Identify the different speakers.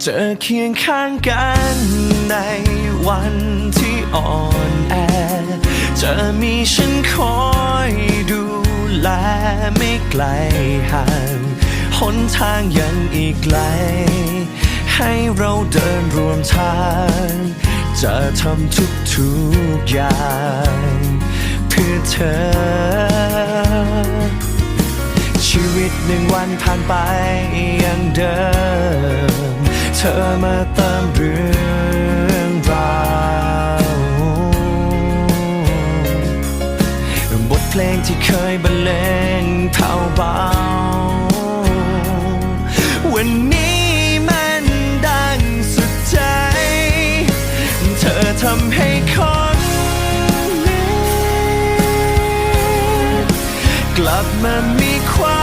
Speaker 1: เจอเคียงข้างกันในวันที่อ่อนแอ จะมีฉันคอยดูแลไม่ไกลห่างหนทางยังอีกไกล ให้เราเดินรวมทาง จะทำทุกทุกๆอย่าง เพื่อเธอ ชีวิตหนึ่งวันผ่านไปย่างเดิม ธอมาเติมเรื่องราวบทเพลงที่เคยบรรเลงเท่าเบา วันนี้มันดังสุดใจ เธอทำให้คนนี้กลับมามีความ